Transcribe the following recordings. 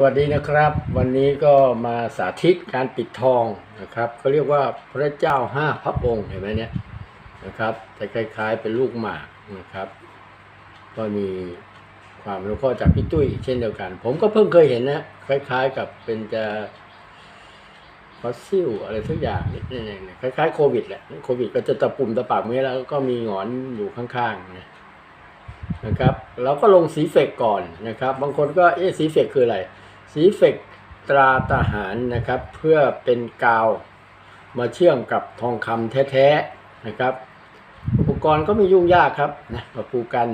สวัสดีนะครับ วันนี้ก็มาสาธิตการปิดทองนะครับเขาเรียกว่าพระเจ้าห้าพระองค์เห็นไหมเนี่ยนะครับแต่คล้าย ๆเป็นลูกหมากนะครับ ก็มีความรู้ข้อจากพี่ตุ้ยเช่นเดียวกัน ผมก็เพิ่งเคยเห็นนะคล้าย ๆ กับเป็นจะฟอสซิลอะไรสักอย่างนี่นี่ๆคล้ายๆโควิดแหละโควิด ก็จะตะปุ่มตะปากเมื่อแล้วก็มีหงอนอยู่ข้างๆนะนะครับเราก็ลงสีเฟกก่อนนะครับ บางคนก็เอ๊ะสีเฟกคืออะไร สีเฟกตราทหารนะครับ เพื่อเป็นกาวมาเชื่อมกับทองคำแท้ๆนะครับ อุปกรณ์ก็ไม่ยุ่งยากครับนะมาปูกัน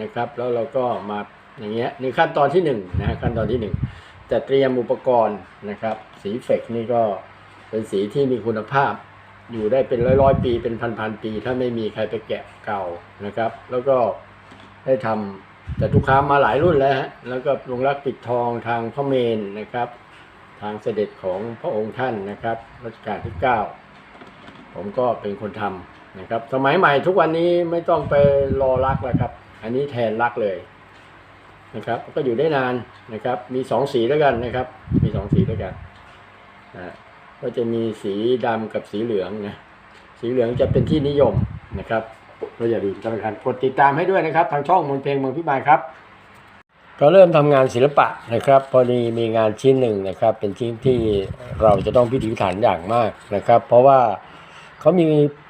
นะครับ แล้วเราก็มาอย่างเงี้ยนี่ขั้นตอนที่หนึ่งนะขั้นตอนที่หนึ่งจะเตรียมอุปกรณ์นะครับ สีเฟกนี่ก็เป็นสีที่มีคุณภาพ อยู่ได้เป็นร้อยๆปีเป็นพันๆปี ถ้าไม่มีใครไปแกะเก่านะครับ แล้วก็ได้ทำ แต่ทุกค้ามาหลายรุ่นแล้วฮะแล้วก็ลงรักปิดทองทางพระเมนนะครับ ทางเสด็จของพระองค์ท่านนะครับรัชกาลที่ 9 ผมก็เป็นคนทำนะครับ สมัยใหม่ทุกวันนี้ไม่ต้องไปรอรักแล้วครับ อันนี้แทนรักเลยนะครับ ก็อยู่ได้นานนะครับ มีสองสีแล้วกันนะครับ มีสองสีแล้วกันนะก็จะมีสีดำกับสีเหลืองนะสีเหลืองจะเป็นที่นิยมนะครับ ก็อย่าลืมกันกันกดติดตามให้ด้วยนะครับ ทางช่องมนเพลงเมืองพิมายครับ ก็เริ่มทำงานศิลปะนะครับ พอดีมีงานชิ้นหนึ่งนะครับ เป็นชิ้นที่เราจะต้องพิถีพิถันอย่างมากนะครับ เพราะว่าเขามี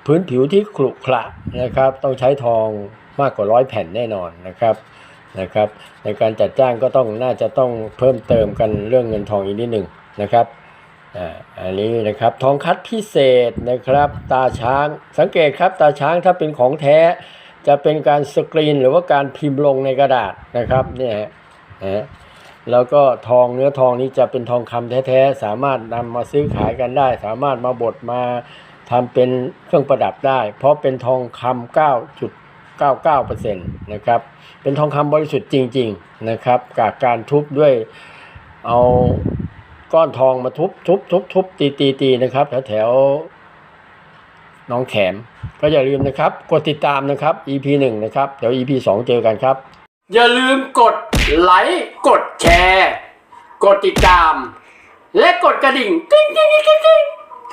พื้นผิวที่ขรุขระนะครับ ต้องใช้ทองมากกว่าร้อยแผ่นแน่นอนนะครับนะครับในการจัดจ้างก็ต้องน่าจะต้องเพิ่มเติมกันเรื่องเงินทองอีกนิดหนึ่งนะครับ อันนี้นะครับทองคัดพิเศษนะครับตาช้างสังเกตครับตาช้างถ้าเป็นของแท้ จะเป็นการสกรีนหรือว่าการพิมพ์ลงในกระดาษนะครับเนี่ยฮะนะแล้วก็ทองเนื้อทองนี้จะเป็นทองคำแท้ๆ สามารถนำมาซื้อขายกันได้ สามารถมาบดมาทำเป็นเครื่องประดับได้ เพราะเป็นทองคำ9.99%นะครับเป็นทองคำบริสุทธิ์จริง ๆนะครับจากการทุบด้วยเอา ก้อนทองมาทุบทุบทุบทุบตีตีตีนะครับ แถวแถวน้องแขม ก็อย่าลืมนะครับ กดติดตามนะครับ EP หนึ่งนะครับ เดี๋ยว EP สองเจอกันครับ อย่าลืมกดไลค์กดแชร์ กดติดตาม และกดกระดิ่งกิ้งกิ้งกิ้งกิ้งกิ้ง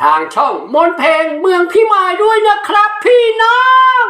ทางช่องมนเพลงเมืองพิมายด้วยนะครับพี่น้อง